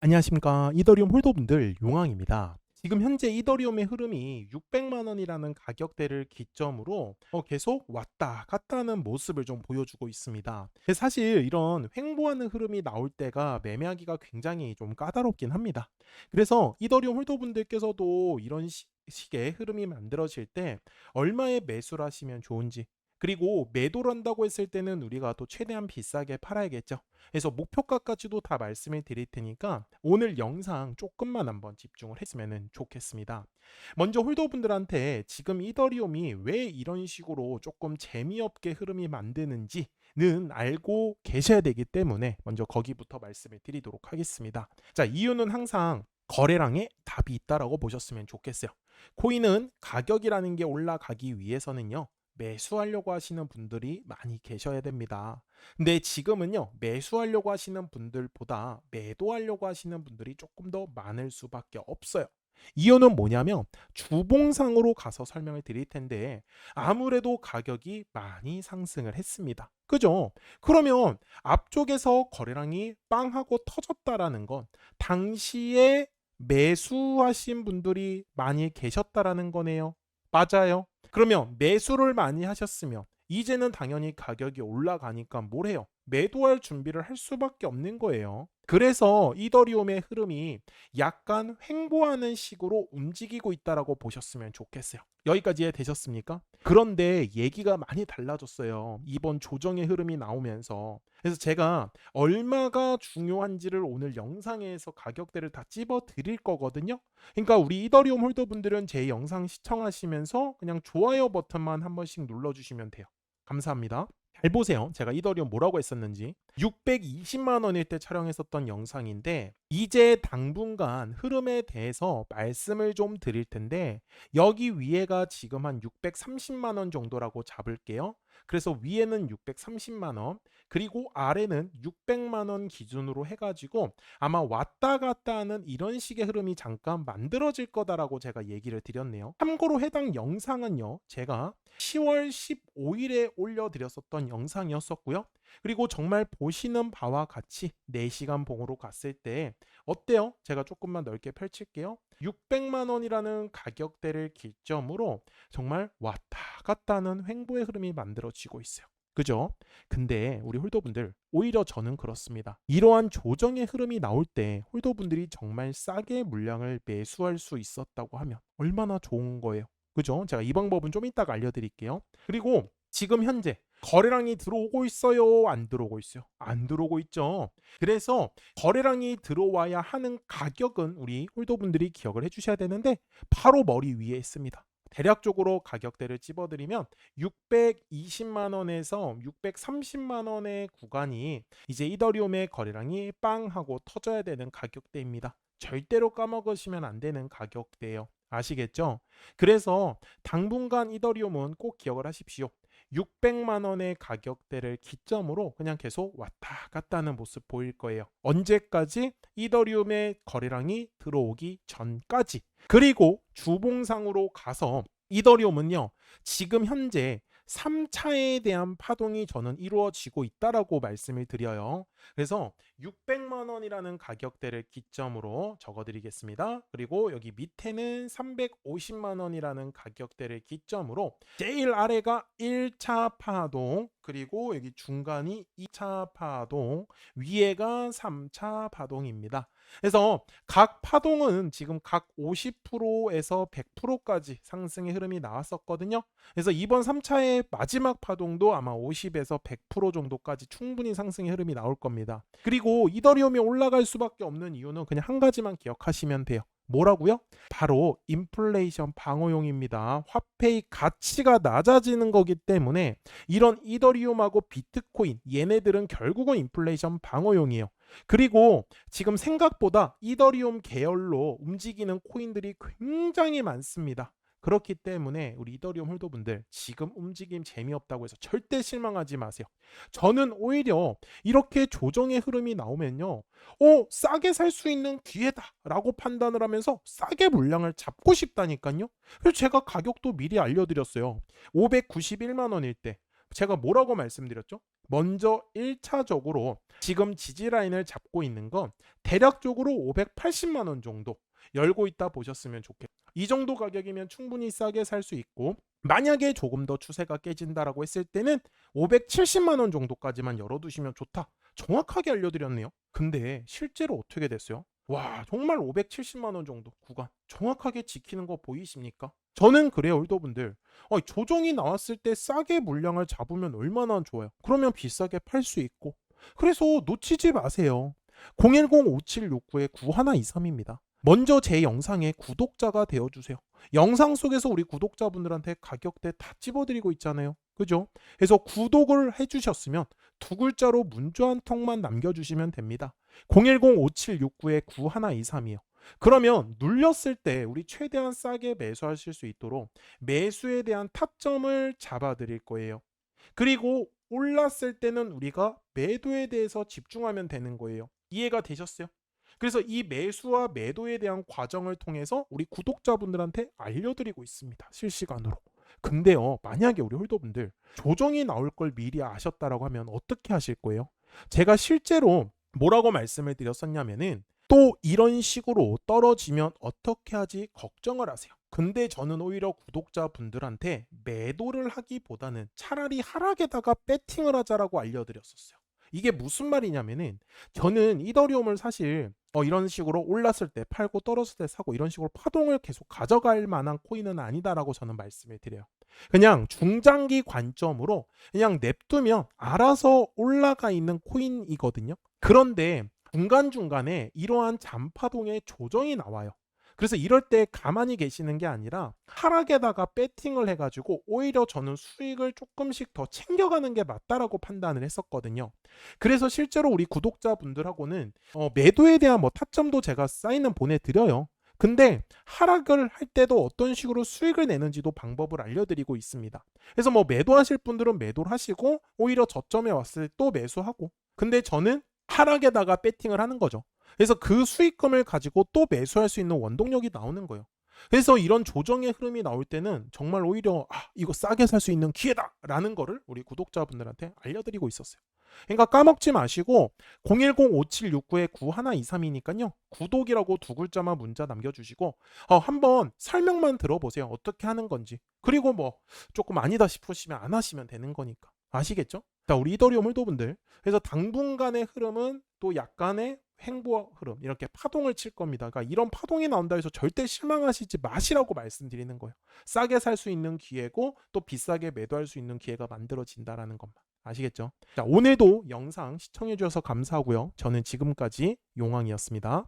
안녕하십니까 이더리움 홀더분들 용왕입니다. 지금 현재 이더리움의 흐름이 600만 원이라는 가격대를 기점으로 어, 계속 왔다 갔다 하는 모습을 좀 보여주고 있습니다. 사실 이런 횡보하는 흐름이 나올 때가 매매하기가 굉장히 좀 까다롭긴 합니다. 그래서 이더리움 홀더분들께서도 이런 시- 식의 흐름이 만들어질 때 얼마에 매수를 하시면 좋은지 그리고 매도를 한다고 했을 때는 우리가 또 최대한 비싸게 팔아야겠죠. 그래서 목표가까지도 다 말씀을 드릴 테니까 오늘 영상 조금만 한번 집중을 했으면 좋겠습니다. 먼저 홀더분들한테 지금 이더리움이 왜 이런 식으로 조금 재미없게 흐름이 만드는지 는 알고 계셔야 되기 때문에 먼저 거기부터 말씀을 드리도록 하겠습니다. 자, 이유는 항상 거래량에 답이 있다라고 보셨으면 좋겠어요. 코인은 가격이라는 게 올라가기 위해서는요. 매수하려고 하시는 분들이 많이 계셔야 됩니다. 근데 지금은요, 매수하려고 하시는 분들보다 매도하려고 하시는 분들이 조금 더 많을 수밖에 없어요. 이유는 뭐냐면 주봉상으로 가서 설명을 드릴 텐데 아무래도 가격이 많이 상승을 했습니다. 그죠? 그러면 앞쪽에서 거래량이 빵 하고 터졌다라는 건 당시에 매수하신 분들이 많이 계셨다라는 거네요. 맞아요. 그러면 매수를 많이 하셨으면 이제는 당연히 가격이 올라가니까 뭘 해요? 매도할 준비를 할 수밖에 없는 거예요. 그래서 이더리움의 흐름이 약간 횡보하는 식으로 움직이고 있다라고 보셨으면 좋겠어요. 여기까지 이해되셨습니까? 그런데 얘기가 많이 달라졌어요. 이번 조정의 흐름이 나오면서. 그래서 제가 얼마가 중요한지를 오늘 영상에서 가격대를 다 찝어 드릴 거거든요. 그러니까 우리 이더리움 홀더 분들은 제 영상 시청하시면서 그냥 좋아요 버튼만 한 번씩 눌러 주시면 돼요. 감사합니다. 잘 보세요. 제가 이더리움 뭐라고 했었는지. 620만 원일 때 촬영했었던 영상인데 이제 당분간 흐름에 대해서 말씀을 좀 드릴 텐데 여기 위에가 지금 한 630만 원 정도라고 잡을게요. 그래서 위에는 630만 원, 그리고 아래는 600만 원 기준으로 해가지고 아마 왔다 갔다 하는 이런 식의 흐름이 잠깐 만들어질 거다라고 제가 얘기를 드렸네요. 참고로 해당 영상은요, 제가 10월 15일에 올려드렸었던 영상이었었고요. 그리고 정말 보시는 바와 같이 4시간 봉으로 갔을 때 어때요? 제가 조금만 넓게 펼칠게요. 600만 원이라는 가격대를 기점으로 정말 왔다 갔다 하는 횡보의 흐름이 만들어지고 있어요. 그죠? 근데 우리 홀더분들 오히려 저는 그렇습니다. 이러한 조정의 흐름이 나올 때 홀더분들이 정말 싸게 물량을 매수할 수 있었다고 하면 얼마나 좋은 거예요. 그죠? 제가 이 방법은 좀 이따가 알려드릴게요. 그리고 지금 현재 거래량이 들어오고 있어요? 안 들어오고 있어요? 안 들어오고 있죠. 그래서 거래량이 들어와야 하는 가격은 우리 홀더분들이 기억을 해주셔야 되는데 바로 머리 위에 있습니다. 대략적으로 가격대를 찝어드리면 620만 원에서 630만 원의 구간이 이제 이더리움의 거래량이 빵 하고 터져야 되는 가격대입니다. 절대로 까먹으시면 안 되는 가격대예요. 아시겠죠? 그래서 당분간 이더리움은 꼭 기억을 하십시오. 600만 원의 가격대를 기점으로 그냥 계속 왔다 갔다 하는 모습 보일 거예요. 언제까지? 이더리움의 거래량이 들어오기 전까지. 그리고 주봉상으로 가서 이더리움은요. 지금 현재 3차에 대한 파동이 저는 이루어지고 있다라고 말씀을 드려요. 그래서 600만 원이라는 가격대를 기점으로 적어드리겠습니다. 그리고 여기 밑에는 350만 원이라는 가격대를 기점으로 제일 아래가 1차 파동, 그리고 여기 중간이 2차 파동, 위에가 3차 파동입니다. 그래서 각 파동은 지금 각 50%에서 100%까지 상승의 흐름이 나왔었거든요. 그래서 이번 3차의 마지막 파동도 아마 50에서 100% 정도까지 충분히 상승의 흐름이 나올 겁니다. 그리고 이더리움이 올라갈 수밖에 없는 이유는 그냥 한 가지만 기억하시면 돼요. 뭐라고요? 바로 인플레이션 방어용입니다. 화폐의 가치가 낮아지는 거기 때문에 이런 이더리움하고 비트코인 얘네들은 결국은 인플레이션 방어용이에요. 그리고 지금 생각보다 이더리움 계열로 움직이는 코인들이 굉장히 많습니다. 그렇기 때문에 우리 이더리움 홀더분들 지금 움직임 재미없다고 해서 절대 실망하지 마세요. 저는 오히려 이렇게 조정의 흐름이 나오면요. 어, 싸게 살 수 있는 기회다 라고 판단을 하면서 싸게 물량을 잡고 싶다니까요. 그래서 제가 가격도 미리 알려드렸어요. 591만 원일 때 제가 뭐라고 말씀드렸죠? 먼저 1차적으로 지금 지지 라인을 잡고 있는 건 대략적으로 580만 원 정도 열고 있다 보셨으면 좋겠어요. 이 정도 가격이면 충분히 싸게 살 수 있고 만약에 조금 더 추세가 깨진다라고 했을 때는 570만 원 정도까지만 열어두시면 좋다. 정확하게 알려드렸네요. 근데 실제로 어떻게 됐어요? 와 정말 570만 원 정도 구간 정확하게 지키는 거 보이십니까? 저는 그래요 올더분들 어, 조정이 나왔을 때 싸게 물량을 잡으면 얼마나 좋아요. 그러면 비싸게 팔 수 있고 그래서 놓치지 마세요. 010-5769-9123입니다. 먼저 제 영상에 구독자가 되어주세요. 영상 속에서 우리 구독자분들한테 가격대 다 찝어드리고 있잖아요. 그죠? 그래서 구독을 해주셨으면 두 글자로 문자 한 통만 남겨주시면 됩니다. 010-5769-9123이요. 그러면 눌렸을 때 우리 최대한 싸게 매수하실 수 있도록 매수에 대한 타점을 잡아드릴 거예요. 그리고 올랐을 때는 우리가 매도에 대해서 집중하면 되는 거예요. 이해가 되셨어요? 그래서 이 매수와 매도에 대한 과정을 통해서 우리 구독자분들한테 알려드리고 있습니다. 실시간으로. 근데요, 만약에 우리 홀더분들 조정이 나올 걸 미리 아셨다라고 하면 어떻게 하실 거예요? 제가 실제로 뭐라고 말씀을 드렸었냐면은 또 이런 식으로 떨어지면 어떻게 하지 걱정을 하세요. 근데 저는 오히려 구독자분들한테 매도를 하기보다는 차라리 하락에다가 배팅을 하자라고 알려드렸었어요. 이게 무슨 말이냐면은 저는 이더리움을 사실 어, 이런 식으로 올랐을 때 팔고 떨어졌을 때 사고 이런 식으로 파동을 계속 가져갈 만한 코인은 아니다라고 저는 말씀을 드려요. 그냥 중장기 관점으로 그냥 냅두면 알아서 올라가 있는 코인이거든요. 그런데 중간중간에 이러한 잔파동의 조정이 나와요. 그래서 이럴 때 가만히 계시는 게 아니라 하락에다가 배팅을 해가지고 오히려 저는 수익을 조금씩 더 챙겨가는 게 맞다라고 판단을 했었거든요. 그래서 실제로 우리 구독자분들하고는 어, 매도에 대한 뭐 타점도 제가 사인은 보내드려요. 근데 하락을 할 때도 어떤 식으로 수익을 내는지도 방법을 알려드리고 있습니다. 그래서 뭐 매도하실 분들은 매도를 하시고 오히려 저점에 왔을 때 또 매수하고 근데 저는 하락에다가 배팅을 하는 거죠. 그래서 그 수익금을 가지고 또 매수할 수 있는 원동력이 나오는 거예요. 그래서 이런 조정의 흐름이 나올 때는 정말 오히려 아, 이거 싸게 살 수 있는 기회다라는 거를 우리 구독자분들한테 알려드리고 있었어요. 그러니까 까먹지 마시고 010-5769-9123이니까요. 구독이라고 두 글자만 문자 남겨주시고 어, 한번 설명만 들어보세요. 어떻게 하는 건지. 그리고 뭐 조금 아니다 싶으시면 안 하시면 되는 거니까. 아시겠죠? 자, 우리 이더리움 홀더분들. 그래서 당분간의 흐름은 또 약간의 횡보 흐름 이렇게 파동을 칠 겁니다. 그러니까 이런 파동이 나온다 해서 절대 실망하시지 마시라고 말씀드리는 거예요. 싸게 살 수 있는 기회고 또 비싸게 매도할 수 있는 기회가 만들어진다라는 것만 아시겠죠? 자, 오늘도 영상 시청해 주셔서 감사하고요. 저는 지금까지 용왕이었습니다.